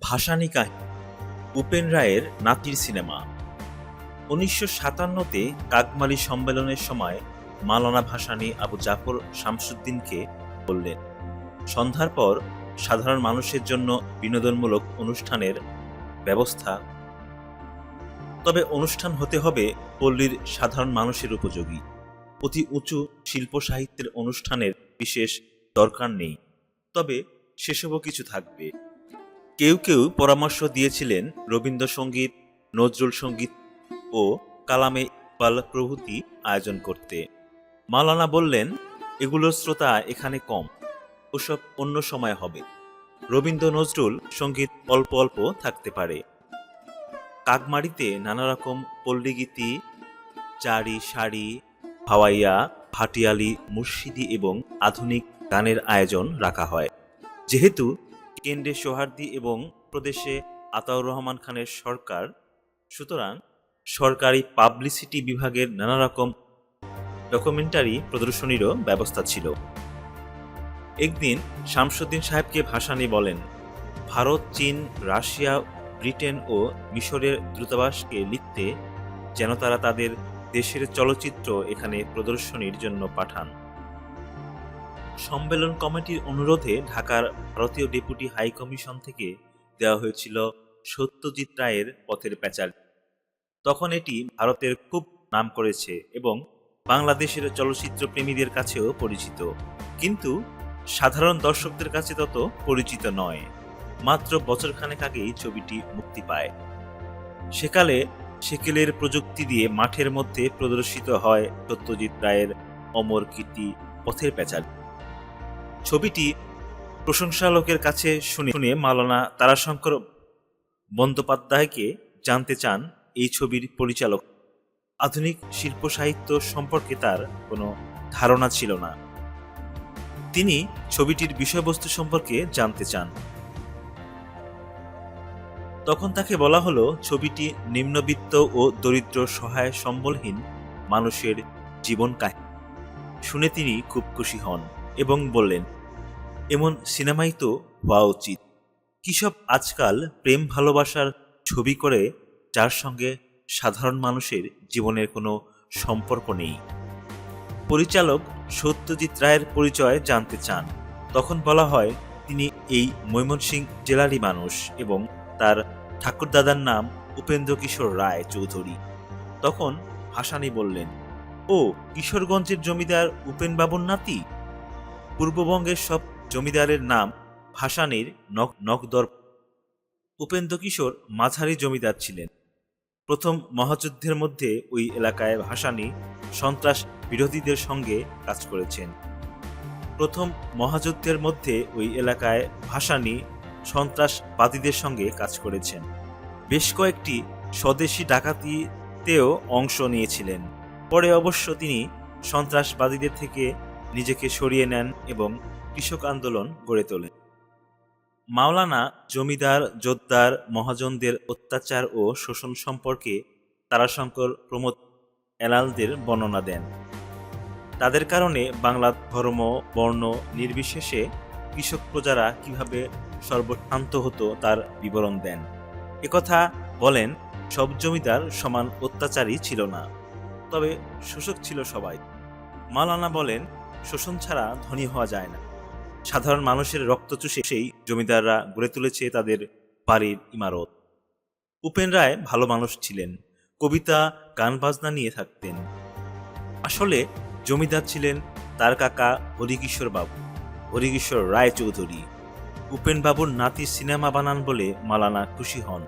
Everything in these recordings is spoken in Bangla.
ভাসানী কাহিনী উপেন রায়ের নাতির সিনেমা। উনিশশো সাতান্নতে কাকমালি সম্মেলনের সময় মালানা ভাসানী আবু জাফর শামসুদ্দিনকে বললেন, সন্ধ্যার পর সাধারণ মানুষের জন্য বিনোদনমূলক অনুষ্ঠানের ব্যবস্থা। তবে অনুষ্ঠান হতে হবে পল্লীর সাধারণ মানুষের উপযোগী। অতি উঁচু শিল্প সাহিত্যের অনুষ্ঠানের বিশেষ দরকার নেই। তবে সেসবও কিছু থাকবে। কেউ কেউ পরামর্শ দিয়েছিলেন রবীন্দ্রসঙ্গীত, নজরুল সংগীত ও কালামে ইকবাল প্রভৃতি আয়োজন করতে। মালানা বললেন, এগুলোর শ্রোতা এখানে কম, ওসব অন্য সময় হবে। রবীন্দ্র নজরুল সংগীত অল্প অল্প থাকতে পারে। কাকমারিতে নানা রকম পল্লীগীতি চারি শাড়ি হাওয়াইয়া, ভাটিয়ালি, মুর্শিদি এবং আধুনিক গানের আয়োজন রাখা হয়। যেহেতু কেন্দ্রে সোহার্দি এবং প্রদেশে আতাউর রহমান খানের সরকার। সুতরাং সরকারি পাবলিসিটি বিভাগের নানা রকম ডকুমেন্টারি প্রদর্শনীরও ব্যবস্থা ছিল। একদিন শামসুদ্দিন সাহেবকে ভাসানি বলেন, ভারত, চীন, রাশিয়া, ব্রিটেন ও মিশরের দূতাবাসকে লিখতে যেন তারা তাদের দেশের চলচ্চিত্র এখানে প্রদর্শনীর জন্য পাঠান। সম্মেলন কমিটির অনুরোধে ঢাকার ভারতীয় ডেপুটি হাই কমিশন থেকে দেওয়া হয়েছিল সত্যজিৎ রায়ের পথের প্যাচার তখন এটি ভারতের খুব নাম করেছে এবং বাংলাদেশের চলচ্চিত্র প্রেমীদের কাছেও পরিচিত। কিন্তু সাধারণ দর্শকদের কাছে তত পরিচিত নয়, মাত্র বছরখানেক আগেই ছবিটি মুক্তি পায়। সেকালে সেকেলের প্রযুক্তি দিয়ে মাঠের মধ্যে প্রদর্শিত হয় সত্যজিৎ রায়ের অমর কীর্তি পথের প্যাচার ছবিটি প্রশংসা লোকের কাছে শুনে শুনে মালানা তারাশঙ্কর বন্দ্যোপাধ্যায়কে জানতে চান এই ছবির পরিচালক। আধুনিক শিল্প সাহিত্য সম্পর্কে তার কোনো ধারণা ছিল না। তিনি ছবিটির বিষয়বস্তু সম্পর্কে জানতে চান। তখন তাকে বলা হলো, ছবিটি নিম্নবিত্ত ও দরিদ্র সহায় সম্বলহীন মানুষের জীবন কাহিনী। শুনে তিনি খুব খুশি হন এবং বললেন এমন সিনেমাই তো হওয়া উচিত। কিসব আজকাল প্রেম ভালোবাসার ছবি করে যার সঙ্গে সাধারণ মানুষের জীবনের কোনো সম্পর্ক নেই? পরিচালক সত্যজিৎ রায়ের পরিচয় জানতে চান। তখন বলা হয়, তিনি এই ময়মনসিংহ জেলারই মানুষ এবং তার ঠাকুরদাদার নাম উপেন্দ্র কিশোর রায় চৌধুরী। তখন হাসানি বললেন, ও কিশোরগঞ্জের জমিদার উপেনবাবুর নাতি? পূর্ববঙ্গের সব জমিদারের নাম ভাসানির নক নকদর। উপেন্দ্র কিশোর মাঝারি জমিদার ছিলেন। প্রথম মহাযুদ্ধের মধ্যে ওই এলাকায় ভাসানি সন্ত্রাস বিরোধীদের সঙ্গে কাজ করেছেন। প্রথম মহাযুদ্ধের মধ্যে ওই এলাকায় ভাসানি সন্ত্রাসবাদীদের সঙ্গে কাজ করেছেন। বেশ কয়েকটি স্বদেশি ডাকাতিতেও অংশ নিয়েছিলেন। পরে অবশ্য তিনি সন্ত্রাসবাদীদের থেকে নিজেকে সরিয়ে নেন এবং কৃষক আন্দোলন গড়ে তোলেন মাওলানা, জমিদার, জোদ্দার, মহাজনদের অত্যাচার ও শোষণ সম্পর্কে তারাশঙ্কর প্রমোদ এলালদের বর্ণনা দেন। তাদের কারণে বাংলা ধর্ম, বর্ণ নির্বিশেষে কৃষক প্রজারা কীভাবে সর্বশান্ত হতো তার বিবরণ দেন। একথা বলেন, সব জমিদার সমান অত্যাচারী ছিল না, তবে শোষক ছিল সবাই। মাওলানা বলেন, শোষণ ছাড়া ধনী হওয়া যায় না। সাধারণ মানুষের রক্ত চুষে সেই জমিদাররা গড়ে তুলেছে তাদের বাড়ির ইমারত। উপেন রায় ভালো মানুষ ছিলেন। কবিতা, গান বাজনা নিয়ে থাকতেন। আসলে জমিদার ছিলেন তার কাকা হরিকিশোর বাবু, হরিকিশোর রায় চৌধুরী উপেন বাবুর নাতি সিনেমা বানান বলে মালানা খুশি হন।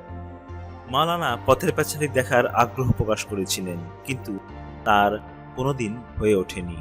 মালানা পথের পেছারি দেখার আগ্রহ প্রকাশ করেছিলেন, কিন্তু তার কোনোদিন হয়ে ওঠেনি।